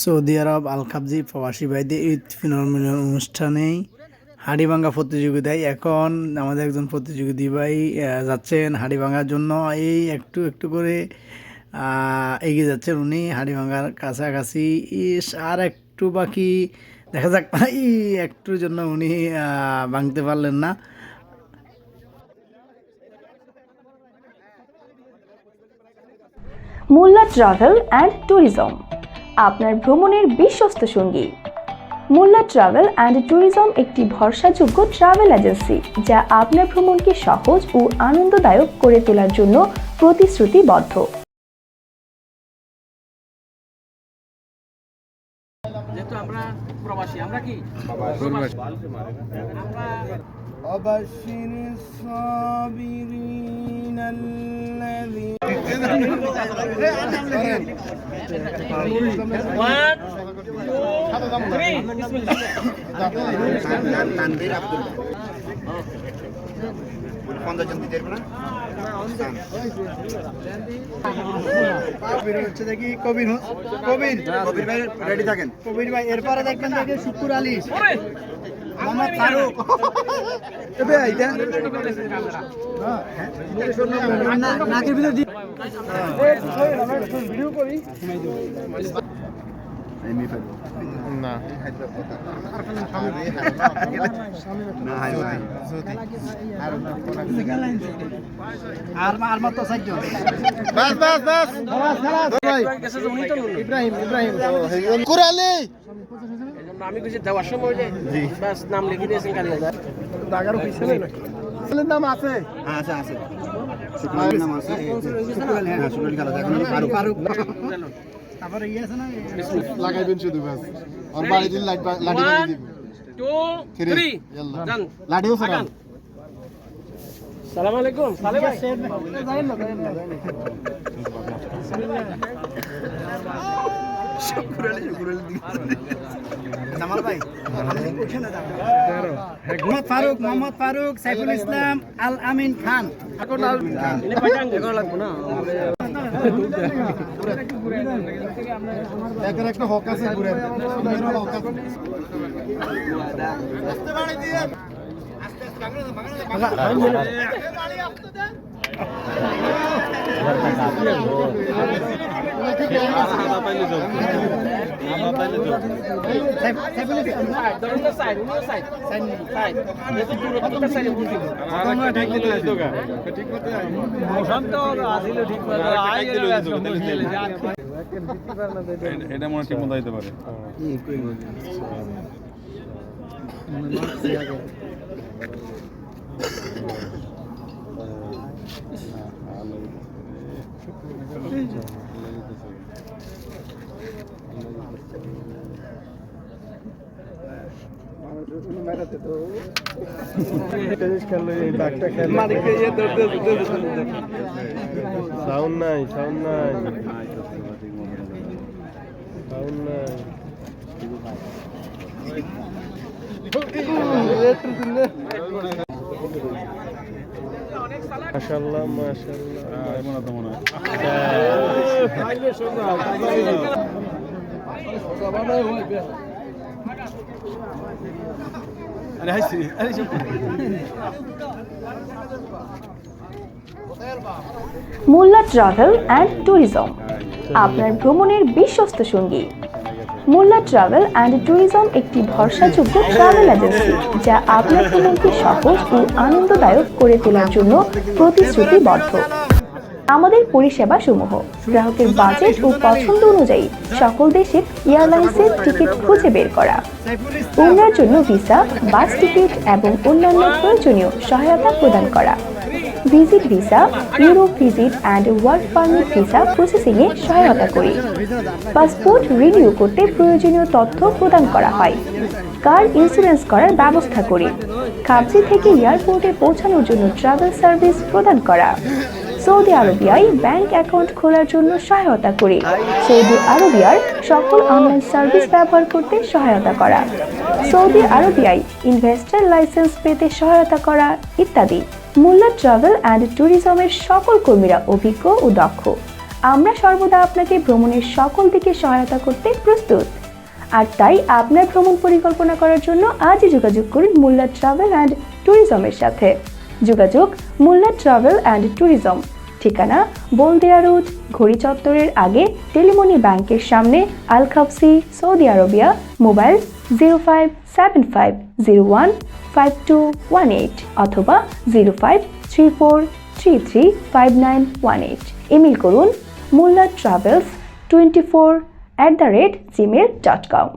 Saudi আরব, আল খাবজি প্রবাসী ভাইদের ঈদ ফিনমিলন অনুষ্ঠানেই হাড়িভাঙ্গা প্রতিযোগিতায় এখন আমাদের একজন প্রতিযোগী ভাই যাচ্ছেন হাড়িভাঙ্গার জন্য। এই একটু একটু করে এগিয়ে যাচ্ছেন উনি হাড়িভাঙ্গার কাছাকাছি। ইস, আর একটু বাকি, দেখা যাক এই একটুর জন্য উনি ভাঙতে পারলেন না। মোল্লা ট্রাভেল অ্যান্ড ট্যুরিজম আপনার ভ্রমণের বিশ্বস্ত সঙ্গী। মোল্লা ট্রাভেল অ্যান্ড ট্যুরিজম একটি ভরসাযোগ্য ট্রাভেল এজেন্সি যা আপনার ভ্রমণকে সহজ ও আনন্দদায়ক করে তোলার জন্য প্রতিশ্রুতিবদ্ধ। যেহেতু আমরা প্রবাসী আমরা কি? আমরা وبشر الصابرين الذين ওয়ান টু থ্রি বিসমিল্লাহ তানভীর আব্দুল পঞ্চাশ জন দিতে পারবে না কবির হচ্ছে দেখি কবির হ- কবির কবির ভাই রেডি থাকেন কবির ভাই এরপরে দেখবেন দেখি শুকুর আলী ওরে মোহাম্মদ ফারুক এবে এইটা নাকের ভিতর দি ভিডিও করি। না। না হাই ভাই। আর আর মাত্র চারজন বাস বাস বাস। গেছে যে উনি তো নুন। ইব্রাহিম ইব্রাহিম। কুরালি! আমি কইছি দেওয়ার সময় যে বাস নাম লিখে দিয়েছেন পিছনে নাম আছে? হ্যাঁ আছে আছে। নাম আছে। এখন ফারুক ইয়ে আছে না? লাগাইবেন শুধু বাস আর বাড়ি দিন লাইট লাঠি টু Three. থ্রি ইয়াল্লা। যান লাঠিও সরান সালাম আলাইকুম সালে ভাই। জামাল ভাই মোহাম্মদ ফারুক মোহাম্মদ ফারুক সাইফুল ইসলাম আল আমিন খান। পাঠান লাগবো না। একের একটা হক আছে ঘুরে হক আছে এটা মনে হয় ঠিক মতো হইতে পারে সাউন্ড নাই সাউন্ড নাই। এমন তো মনে হয়। মোল্লা ট্রাভেল অ্যান্ড ট্যুরিজম আপনার ভ্রমণের বিশ্বস্ত সঙ্গী। মোল্লা ট্রাভেল অ্যান্ড ট্যুরিজম একটি ভরসাযোগ্য ট্রাভেল এজেন্সি, যা আপনার ভ্রমণকে সহজ ও আনন্দদায়ক করে তোলার জন্য প্রতিশ্রুতিবদ্ধ। আমাদের পরিষেবা সমূহ, গ্রাহকের বাজেট ও পছন্দ অনুযায়ী সকল দেশের এয়ারলাইন্সের টিকিট খুঁজে বের করা। উমরার জন্য ভিসা, বাস টিকিট এবং অন্যান্য প্রয়োজনীয় সহায়তা প্রদান করা। Visit visa Europe visit and work permit visa প্রসেসিংয়ে সহায়তা করি। পাসপোর্ট রিনিউ করতে প্রয়োজনীয় তথ্য প্রদান করা হয়। কার ইন্স্যুরেন্স করার ব্যবস্থা করি। কাবজি থেকে এয়ারপোর্টে পৌঁছানোর জন্য ট্রাভেল সার্ভিস প্রদান করা। সৌদি আরবিয়ায় ব্যাংক অ্যাকাউন্ট খোলার জন্য সহায়তা করি। সৌদি আরবিয়ার সকল অনলাইন সার্ভিস ব্যবহার করতে সহায়তা করা। সৌদি আরবিয়ায় ইনভেস্টর লাইসেন্স পেতে সহায়তা করা ইত্যাদি। মোল্লা ট্রাভেল অ্যান্ড ট্যুরিজমের সকল কর্মীরা অভিজ্ঞ ও দক্ষ। আমরা সর্বদা আপনাকে ভ্রমণের সকল দিকে সহায়তা করতে প্রস্তুত। আর তাই আপনার ভ্রমণ পরিকল্পনা করার জন্য আজই যোগাযোগ করুন মোল্লা ট্রাভেল অ্যান্ড ট্যুরিজমের সাথে। যোগাযোগ মোল্লা ট্রাভেল অ্যান্ড ট্যুরিজম। ঠিকানা বলদিয়া রোড, ঘড়ি চত্বরের আগে টেলিমনি ব্যাংকের সামনে Al Khabsi Saudi Arabia, mobile zero five seven five zero one five two one eight অথবা zero five three four three three five nine one eight email করুন Molla travels twenty four at the rate Gmail dot com